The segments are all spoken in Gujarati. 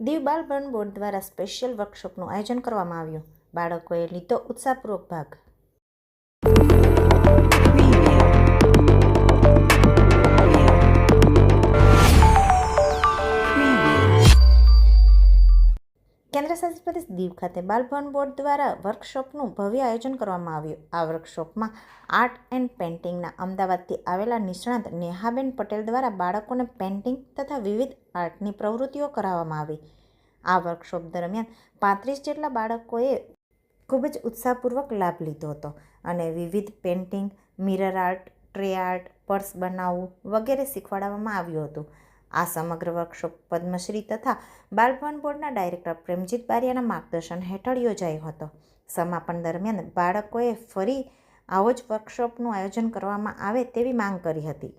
દીવ બાલ બોર્ડ દ્વારા સ્પેશિયલ વર્કશોપનું આયોજન કરવામાં આવ્યું. બાળકોએ લીધો ઉત્સાહપૂર્વક ભાગ. દીવ ખાતે બાલભવન બોર્ડ દ્વારા વર્કશોપનું ભવ્ય આયોજન કરવામાં આવ્યું. આ વર્કશોપમાં આર્ટ એન્ડ પેઇન્ટિંગના અમદાવાદથી આવેલા નિષ્ણાત નેહાબેન પટેલ દ્વારા બાળકોને પેઇન્ટિંગ તથા વિવિધ આર્ટની પ્રવૃત્તિઓ કરાવવામાં આવી. આ વર્કશોપ દરમિયાન પાંત્રીસ જેટલા બાળકોએ ખૂબ જ ઉત્સાહપૂર્વક લાભ લીધો હતો અને વિવિધ painting, mirror art, tray art, purse બનાવવું વગેરે શીખવાડવામાં આવ્યું હતું. આ સમગ્ર વર્કશોપ પદ્મશ્રી તથા બાળભવન બોર્ડના ડાયરેક્ટર પ્રેમજીત બારિયાના માર્ગદર્શન હેઠળ યોજાયો હતો. સમાપન દરમિયાન બાળકોએ ફરી આવો જ વર્કશોપનું આયોજન કરવામાં આવે તેવી માંગ કરી હતી.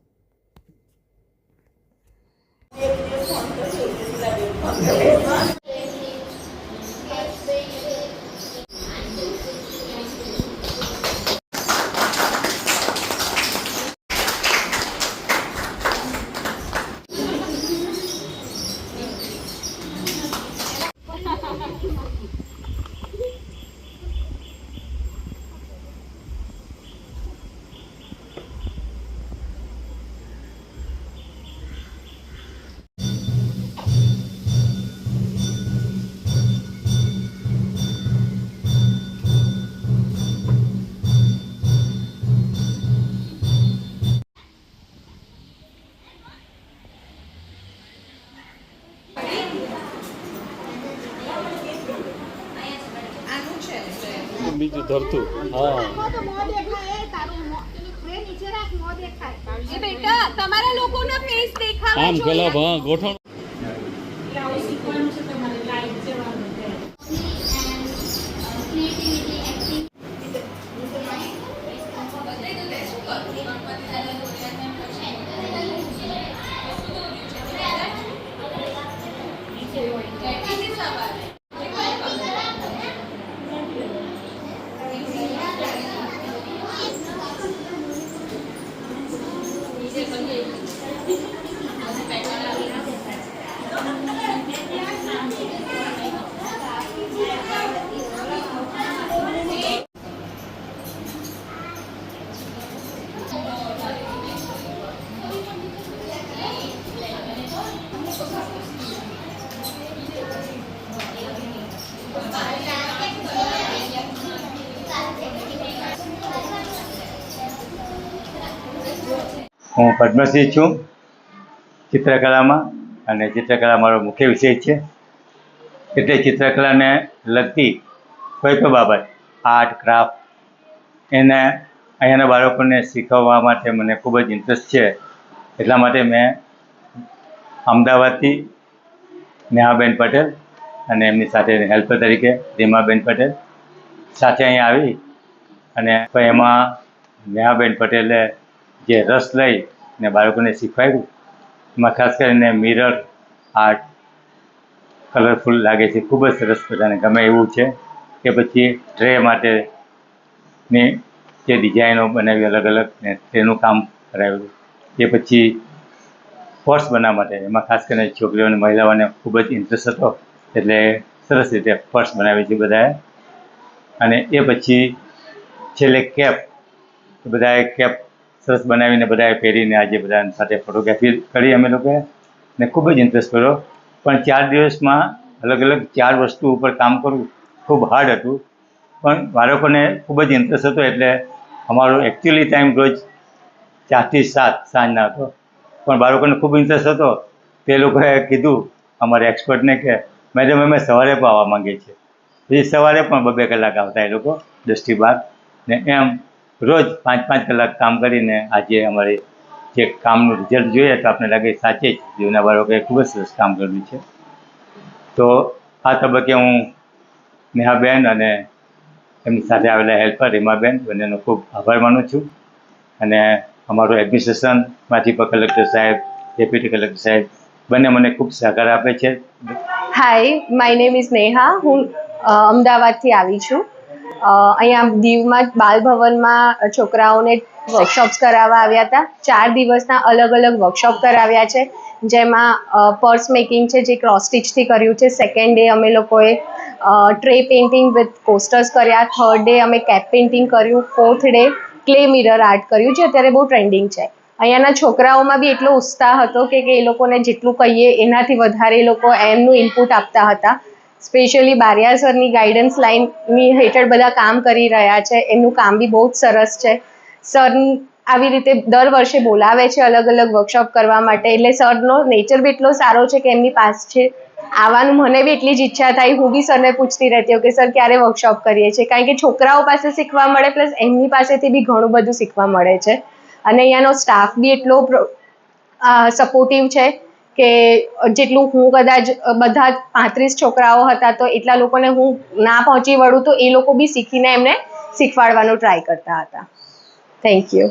બીજું ધરતું હા આમ. પેલા ભા હું પદ્મશ્રી છું. ચિત્રકલામાં અને ચિત્રકલા મારો મુખ્ય વિષય છે. એટલે ચિત્રકલાને લગતી કોઈ પણ બાબત, આર્ટ, ક્રાફ્ટ, એને અહીંયાના બાળકોને શીખવવા માટે મને ખૂબ જ ઇન્ટરેસ્ટ છે. એટલા માટે મેં અમદાવાદથી નેહાબેન પટેલ અને એમની સાથે હેલ્પર તરીકે રીમાબેન પટેલ સાથે અહીં આવી અને એમાં નેહાબેન પટેલે જે રસ લઈ ને બાળકોને શીખવાડ્યું એમાં ખાસ કરીને મિરર આર્ટ કલરફુલ લાગે છે, ખૂબ જ સરસ બધાને ગમે એવું છે કે પછી ટ્રે માટેની જે ડિઝાઇનો બનાવી અલગ અલગ ને તેનું કામ કરાવ્યું એ પછી પર્સ બનાવવા માટે, એમાં ખાસ કરીને છોકરીઓ અને મહિલાઓને ખૂબ જ ઇન્ટરેસ્ટ હતો. એટલે સરસ રીતે પર્સ બનાવી છે બધાએ. અને એ પછી છેલ્લે કેપ બધાએ કેપ સરસ બનાવીને બધાએ પહેરીને આજે બધા સાથે ફોટોગ્રાફી કરી અમે લોકોએ ને ખૂબ જ ઇન્ટરેસ્ટ કર્યો. પણ ચાર દિવસમાં અલગ અલગ ચાર વસ્તુ ઉપર કામ કરવું ખૂબ હાર્ડ હતું. પણ બાળકોને ખૂબ જ ઇન્ટરેસ્ટ હતો એટલે અમારો એકચ્યુઅલી ટાઈમ રોજ ચારથી સાત સાંજના હતો. પણ બાળકોને ખૂબ ઇન્ટરેસ્ટ હતો. તે લોકોએ કીધું અમારા એક્સપર્ટને કે, મેડમ, અમે સવારે પણ આવવા માંગીએ છીએ. પછી સવારે પણ બબે કલાક આવતા એ લોકો દસથી બાર. ને એમ રોજ પાંચ પાંચ કલાક કામ કરીને આજે અમારે જે કામનું રિઝલ્ટ જોઈએ તો આપણે લાગે સાચે જ જીવના બાળકોએ ખૂબ જ સરસ કામ કર્યું છે. તો આ તબક્કે હું નેહાબેન અને એમની સાથે આવેલા હેલ્પર રીમાબેન બંનેનો ખૂબ આભાર માનું છું. અને અમારું એડમિનિસ્ટ્રેશનમાંથી પણ કલેક્ટર સાહેબ ડેપ્યુટી કલેક્ટર સાહેબ બંને મને ખૂબ સહકાર આપે છે. Hi my name is Neha હું અમદાવાદથી આવી છું. અહીંયા દીવમાં બાલ ભવનમાં છોકરાઓને વર્કશોપ્સ કરાવવા આવ્યા હતા. ચાર દિવસના અલગ અલગ વર્કશોપ કરાવ્યા છે. જેમાં પર્સ મેકિંગ છે, જે ક્રોસ સ્ટિચથી કર્યું છે. સેકન્ડ ડે અમે લોકોએ ટ્રે પેઇન્ટિંગ વિથ કોસ્ટર્સ કર્યા. થર્ડ ડે અમે કેપ પેઇન્ટિંગ કર્યું. Fourth day clay mirror art કર્યું, જે અત્યારે બહુ ટ્રેન્ડિંગ છે. અહીંયાના છોકરાઓમાં બી એટલો ઉત્સાહ હતો કે એ લોકોને જેટલું કહીએ, એનાથી વધારે એ લોકો એમનું ઇનપુટ આપતા હતા. સ્પેશિયલી બારિયા સરની ગાઈડન્સ લાઇનની હેઠળ બધા કામ કરી રહ્યા છે. એમનું કામ બી બહુ જ સરસ છે. સર આવી રીતે દર વર્ષે બોલાવે છે અલગ અલગ વર્કશોપ કરવા માટે. એટલે સરનો નેચર બી એટલો સારો છે કે એમની પાસે આવવાનું મને બી એટલી જ ઈચ્છા થાય. હું બી સરને પૂછતી રહેતી હોઉં કે, સર, ક્યારે વર્કશોપ કરીએ છીએ? કારણ કે છોકરાઓ પાસે શીખવા મળે પ્લસ એમની પાસેથી બી ઘણું બધું શીખવા મળે છે. અને અહીંયાનો સ્ટાફ બી એટલો સપોર્ટિવ છે. કે જેટલું હું કદાચ બધા પાંત્રીસ છોકરાઓ હતા તો એટલા લોકોને હું ના પહોંચી વળું તો એ લોકો બી શીખીને એમને શીખવાડવાનો ટ્રાય કરતા હતા. Thank you